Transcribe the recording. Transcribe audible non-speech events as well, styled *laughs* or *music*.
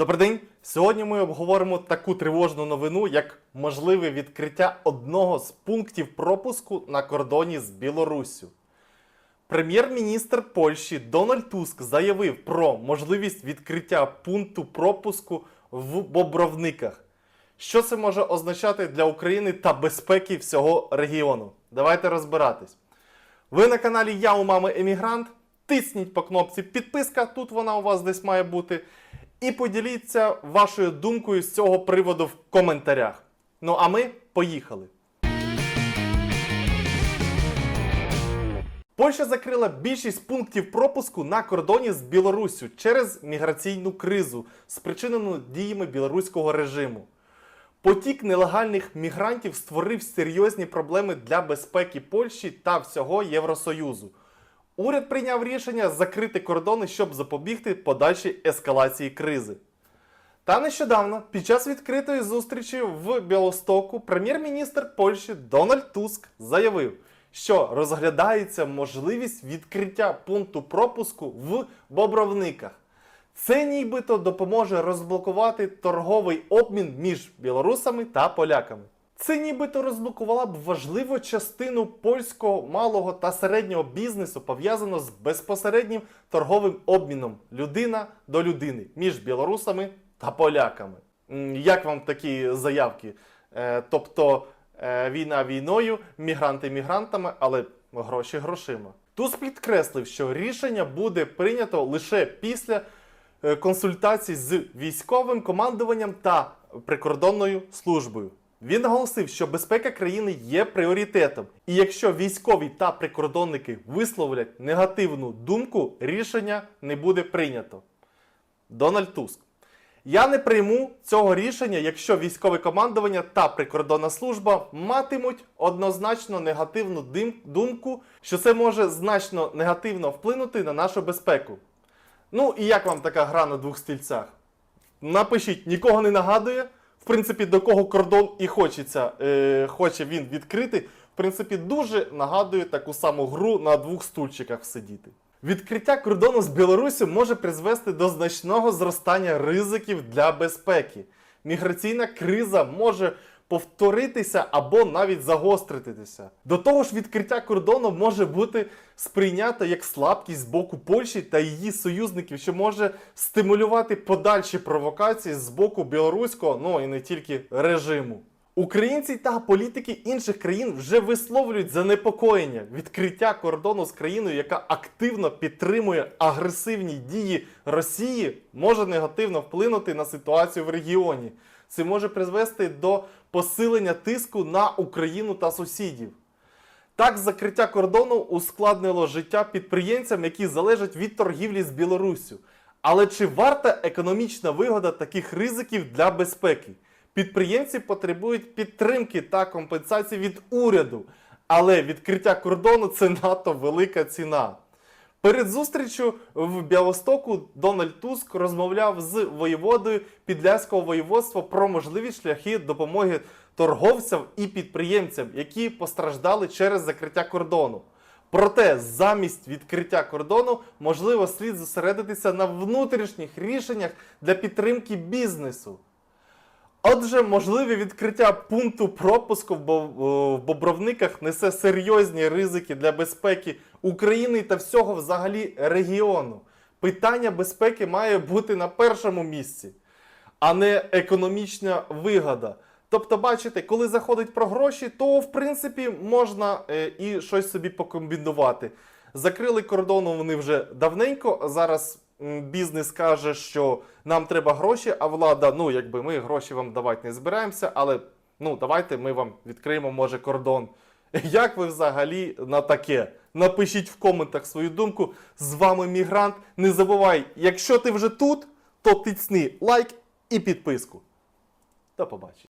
Добрий день! Сьогодні ми обговоримо таку тривожну новину, як можливе відкриття одного з пунктів пропуску на кордоні з Білоруссю. Прем'єр-міністр Польщі Дональд Туск заявив про можливість відкриття пункту пропуску в Бобровниках. Що це може означати для України та безпеки всього регіону? Давайте розбиратись. Ви на каналі Я у мами Емігрант. Тисніть по кнопці підписка, тут вона у вас десь має бути. І поділіться вашою думкою з цього приводу в коментарях. Ну а ми поїхали. Польща закрила більшість пунктів пропуску на кордоні з Білоруссю через міграційну кризу, спричинену діями білоруського режиму. Потік нелегальних мігрантів створив серйозні проблеми для безпеки Польщі та всього Євросоюзу. Уряд прийняв рішення закрити кордони, щоб запобігти подальшій ескалації кризи. Та нещодавно, під час відкритої зустрічі в Білостоку, прем'єр-міністр Польщі Дональд Туск заявив, що розглядається можливість відкриття пункту пропуску в Бобровниках. Це нібито допоможе розблокувати торговий обмін між білорусами та поляками. Це нібито розблокувала б важливу частину польського малого та середнього бізнесу, пов'язаного з безпосереднім торговим обміном людина до людини між білорусами та поляками. Як вам такі заявки? Е, тобто е, війна війною, мігранти мігрантами, але гроші грошима. Туз підкреслив, що рішення буде прийнято лише після е, консультацій з військовим командуванням та прикордонною службою. Він наголосив, що безпека країни є пріоритетом, і якщо військові та прикордонники висловлять негативну думку, рішення не буде прийнято. Дональд Туск. Я не прийму цього рішення, якщо військове командування та прикордонна служба матимуть однозначно негативну думку, що це може значно негативно вплинути на нашу безпеку. Ну і як вам така гра на двох стільцях? Напишіть, нікого не нагадує. Принципі, до кого кордон і хочеться, е, хоче він відкрити. В принципі, дуже нагадує таку саму гру на двох стульчиках сидіти. Відкриття кордону з Білорусі може призвести до значного зростання ризиків для безпеки. Міграційна криза може повторитися або навіть загостритися. До того ж, відкриття кордону може бути сприйнято як слабкість з боку Польщі та її союзників, що може стимулювати подальші провокації з боку білоруського, ну і не тільки режиму. Українці та політики інших країн вже висловлюють занепокоєння відкриття кордону з країною, яка активно підтримує агресивні дії Росії, може негативно вплинути на ситуацію в регіоні. Це може призвести до посилення тиску на Україну та сусідів. Так, закриття кордону ускладнило життя підприємцям, які залежать від торгівлі з Білоруссю. Але чи варта економічна вигода таких ризиків для безпеки? Підприємці потребують підтримки та компенсації від уряду, але відкриття кордону це надто велика ціна. Перед зустрічю в Білостоку Дональд Туск розмовляв з воєводою Підляського воєводства про можливі шляхи допомоги торговцям і підприємцям, які постраждали через закриття кордону. Проте замість відкриття кордону можливо слід зосередитися на внутрішніх рішеннях для підтримки бізнесу. Отже, можливе відкриття пункту пропуску в Бобровниках несе серйозні ризики для безпеки України та всього взагалі регіону. Питання безпеки має бути на першому місці, а не економічна вигода. Тобто, бачите, коли заходить про гроші, то в принципі можна е, і щось собі покомбінувати. Закрили кордону вони вже давненько. Зараз бізнес каже, що нам треба гроші, а влада, ну якби ми гроші вам давати не збираємося, але ну давайте ми вам відкриємо, може, кордон. *laughs* Як ви взагалі на таке? Напишіть в коментах свою думку. З вами Мігрант. Не забувай, якщо ти вже тут, то тицни лайк і підписку. До побачення.